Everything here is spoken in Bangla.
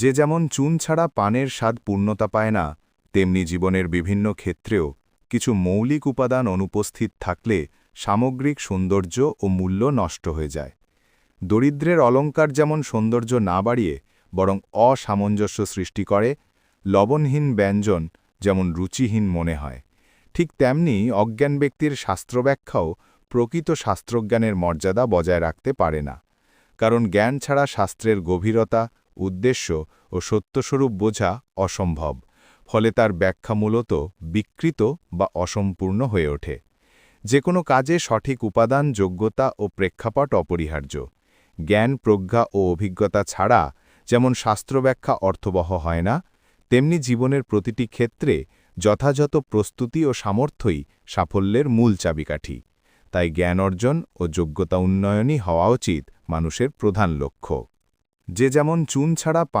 যে যেমন চুন ছাড়া পানের স্বাদ পূর্ণতা পায় না, তেমনি জীবনের বিভিন্ন ক্ষেত্রেও কিছু মৌলিক উপাদান অনুপস্থিত থাকলে সামগ্রিক সৌন্দর্য ও মূল্য নষ্ট হয়ে যায়। দরিদ্রের অলঙ্কার যেমন সৌন্দর্য না বাড়িয়ে বরং অসামঞ্জস্য সৃষ্টি করে, লবণহীন ব্যঞ্জন যেমন রুচিহীন মনে হয়, ঠিক তেমনি অজ্ঞান ব্যক্তির শাস্ত্রব্যাখ্যাও প্রকৃত শাস্ত্রজ্ঞানের মর্যাদা বজায় রাখতে পারে না। কারণ জ্ঞান ছাড়া শাস্ত্রের গভীরতা উদ্দেশ্য ও সত্যস্বরূপ বোঝা অসম্ভব, ফলে তার ব্যাখ্যা মূলত বিকৃত বা অসম্পূর্ণ হয়ে ওঠে। যে কোনো কাজে সঠিক উপাদান, যোগ্যতা ও প্রেক্ষাপট অপরিহার্য। জ্ঞান, প্রজ্ঞা ও অভিজ্ঞতা ছাড়া যেমন শাস্ত্রব্যাখ্যা অর্থবহ হয় না, তেমনি জীবনের প্রতিটি ক্ষেত্রে যথাযথ প্রস্তুতি ও সামর্থ্যই সাফল্যের মূল চাবিকাঠি। তাই জ্ঞান অর্জন ও যোগ্যতা উন্নয়নই হওয়া উচিত মানুষের প্রধান লক্ষ্য। যে যেমন চুন ছাড়া